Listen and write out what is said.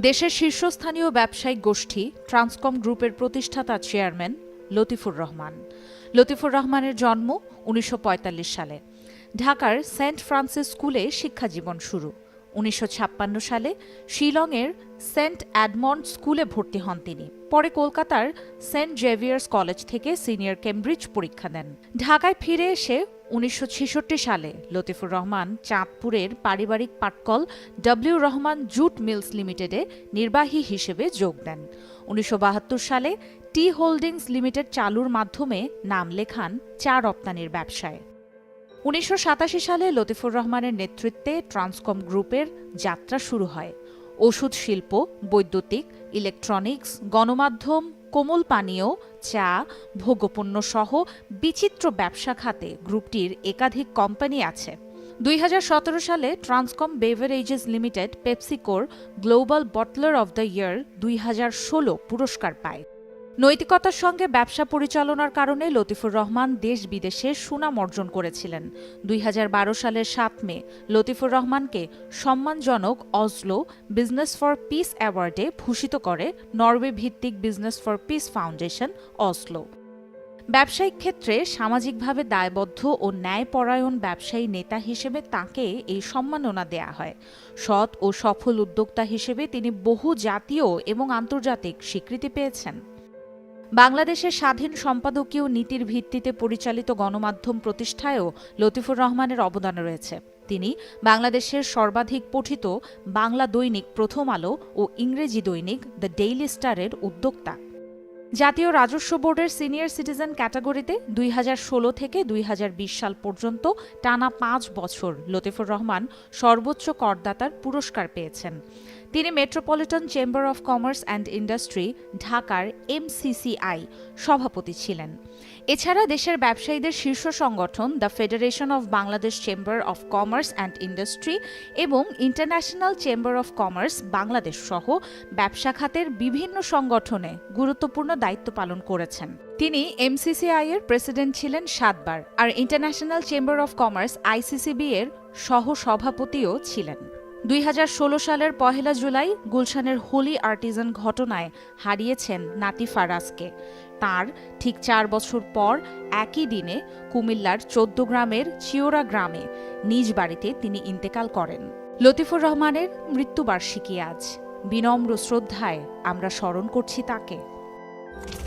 দেশের শীর্ষস্থানীয় ব্যবসায়িক গোষ্ঠী ট্রান্সকম গ্রুপের প্রতিষ্ঠাতা চেয়ারম্যান লতিফুর রহমান। লতিফুর রহমানের জন্ম উনিশশো পঁয়তাল্লিশ সালে। ঢাকার সেন্ট ফ্রান্সিস স্কুলে শিক্ষাজীবন শুরু। উনিশশো ছাপ্পান্ন সালে শিলংয়ের সেন্ট অ্যাডমন্ড স্কুলে ভর্তি হন তিনি। পরে কলকাতার সেন্ট জেভিয়ার্স কলেজ থেকে সিনিয়র কেমব্রিজ পরীক্ষা দেন ঢাকায় ফিরে এসে উনিশশো ছেষট্টি সালে লতিফুর রহমান চাঁদপুরের পারিবারিক পাটকল ডব্লিউ রহমান জুট মিলস লিমিটেডে নির্বাহী হিসেবে যোগ দেন। উনিশশো বাহাত্তর সালে টি হোল্ডিংস লিমিটেড চালুর মাধ্যমে নাম লেখান চা রপ্তানির ব্যবসায়। উনিশশো সাতাশি সালে লতিফুর রহমানের নেতৃত্বে ট্রান্সকম গ্রুপের যাত্রা শুরু হয়। ওষুধ শিল্প, বৈদ্যুতিক, ইলেকট্রনিক্স, গণমাধ্যম, কোমল পানীয়, চা, ভোগ্যপণ্য সহ বিচিত্র ব্যবসা খাতে গ্রুপটির একাধিক কোম্পানি আছে। দুই হাজার সতেরো সালে Transcom beverages limited পেপসিকোর global bottler of the year দুই হাজার ষোলো পুরস্কার পায়। নৈতিকতার সঙ্গে ব্যবসা পরিচালনার কারণে লতিফুর রহমান দেশ বিদেশে সুনাম অর্জন করেছিলেন। দুই হাজার বারো সালের সাত মে, লতিফুর রহমানকে সম্মানজনক অজলো বিজনেস ফর পিস অ্যাওয়ার্ডে ভূষিত করে নরওয়ে ভিত্তিক business for peace foundation Oslo ব্যবসায়িক ক্ষেত্রে সামাজিকভাবে দায়বদ্ধ ও ন্যায়পরায়ণ ব্যবসায়ী নেতা হিসেবে তাকে এই সম্মাননা দেয়া হয়। সৎ ও সফল উদ্যোক্তা হিসেবে তিনি বহু জাতীয় এবং আন্তর্জাতিক স্বীকৃতি পেয়েছেন। বাংলাদেশের স্বাধীন সম্পাদকীয় নীতির ভিত্তিতে পরিচালিত গণমাধ্যম প্রতিষ্ঠায়ও লতিফুর রহমানের অবদান রয়েছে। তিনি বাংলাদেশের সর্বাধিক পঠিত বাংলা দৈনিক প্রথম আলো ও ইংরেজি দৈনিক দ্য ডেইলি স্টারের উদ্যোক্তা। জাতীয় রাজস্ব বোর্ডের সিনিয়র সিটিজেন ক্যাটাগরিতে দুই হাজার ষোলো থেকে দুই হাজার বিশ সাল পর্যন্ত টানা পাঁচ বছর লতিফুর রহমান সর্বোচ্চ করদাতার পুরস্কার পেয়েছেন। তিনি Metropolitan chamber of commerce and industry, ঢাকার এমসিসিআই সভাপতি ছিলেন। এছাড়া দেশের ব্যবসায়ীদের শীর্ষ সংগঠন the federation of Bangladesh chamber of commerce and industry এবং international chamber of commerce Bangladesh সহ ব্যবসা খাতের বিভিন্ন সংগঠনে গুরুত্বপূর্ণ দায়িত্ব পালন করেছেন। তিনি এমসিসিআই এর প্রেসিডেন্ট ছিলেন সাতবার আর international chamber of commerce ICCB এর সহ সভাপতিও ছিলেন। দুই সালের পহেলা জুলাই গুলশানের হোলি আর্টিজান ঘটনায় হারিয়েছেন নাতি ফারাজকে। তার ঠিক চার বছর পর একই দিনে কুমিল্লার চোদ্দ গ্রামের চিওরা গ্রামে নিজ বাড়িতে তিনি ইন্তেকাল করেন। লতিফুর রহমানের মৃত্যুবার্ষিকী আজ। বিনম্র শ্রদ্ধায় আমরা স্মরণ করছি তাকে। you